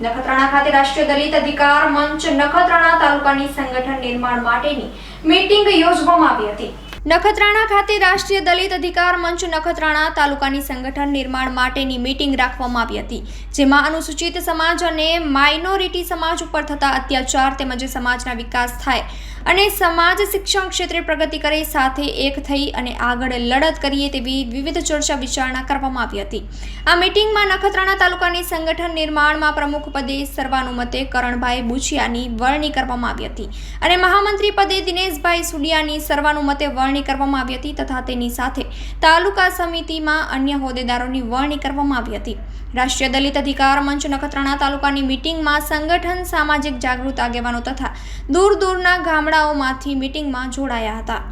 નખત્રાણા ખાતે રાષ્ટ્રીય દલિત અધિકાર મંચ નખત્રાણા તાલુકાની સંગઠન નિર્માણ માટેની મીટિંગ યોજવામાં આવી હતી. નખત્રાણા ખાતે રાષ્ટ્રીય દલિત અધિકાર મંચ નખત્રાણા તાલુકાની સંગઠન નિર્માણ માટેની મીટિંગ રાખવામાં આવી હતી, જેમાં અનુસૂચિત સમાજ અને માઇનોરિટી સમાજ ઉપર થતા અત્યાચાર તેમજ સમાજના વિકાસ થાય અને સમાજ શિક્ષણ ક્ષેત્રે પ્રગતિ કરે, સાથે એક થઈ અને આગળ લડત કરીએ તેવી વિવિધ ચર્ચા વિચારણા કરવામાં આવી હતી. આ મીટિંગમાં નખત્રાણા તાલુકાની સંગઠન નિર્માણમાં પ્રમુખ પદે સર્વાનુમતે કરણભાઈ બુચિયાની વરણી કરવામાં આવી હતી અને મહામંત્રી પદે દિનેશભાઈ સુડિયાની સર્વાનુમતે વરણી કરવામાં આવી હતી તથા તેની સાથે તાલુકા સમિતિમાં અન્ય હોદ્દેદારોની વરણી કરવામાં આવી હતી. રાષ્ટ્રીય દલિત અધિકાર મંચ નખત્રાણા તાલુકાની મીટિંગમાં સંગઠન સામાજિક જાગૃત આગેવાનો તથા દૂર દૂરના ગામડાઓમાંથી મીટિંગમાં જોડાયા હતા.